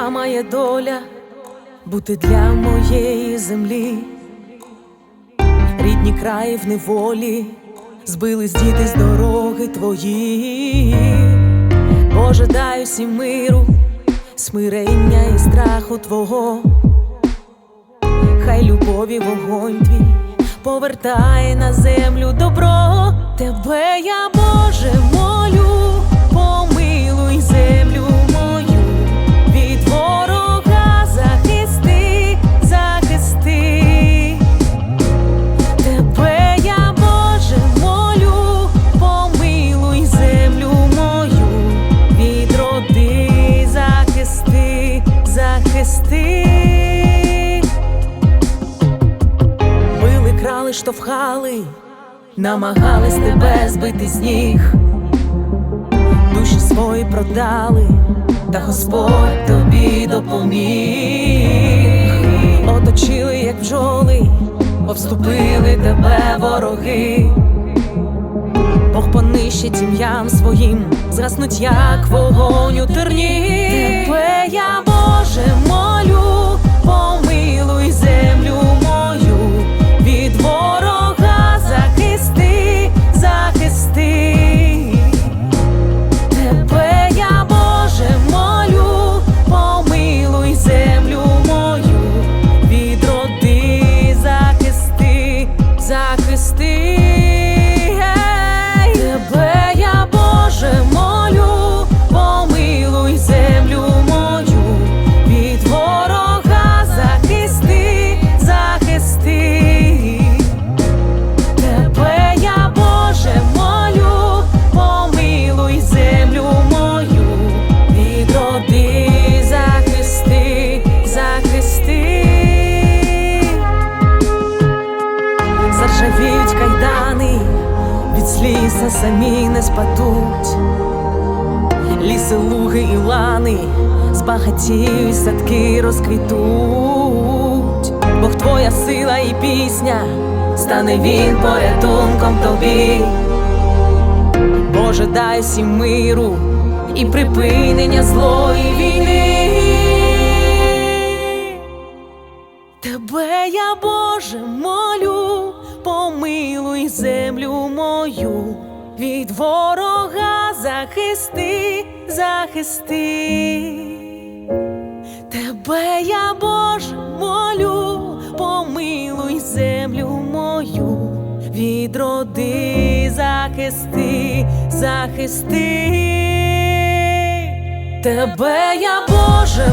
має доля бути для моєї землі, рідні краї в неволі, збились діти з дороги твої, Боже, дай усім миру, смирення і страху Твого, хай любові вогонь твій повертає на землю добро, тебе я, Боже, крали, намагались тебе збити з ніг, душі свої продали, та Господь тобі допоміг, оточили, як бджоли, обступили тебе вороги. Бог понищить ім'ям своїм, згаснуть, як вогонь у терні. Тебе я, Боже, молю, від сліза самі не спадуть. Ліси, луги і лани, збагатіють, садки розквітуть. Бог твоя сила і пісня, стане він порятунком тобі. Боже, дай всім миру і припинення злої війни. Тебе я, Боже, землю мою, від ворога захисти, захисти. Тебе я, Боже, молю, помилуй землю мою, відроди, захисти, захисти. Тебе я, Боже,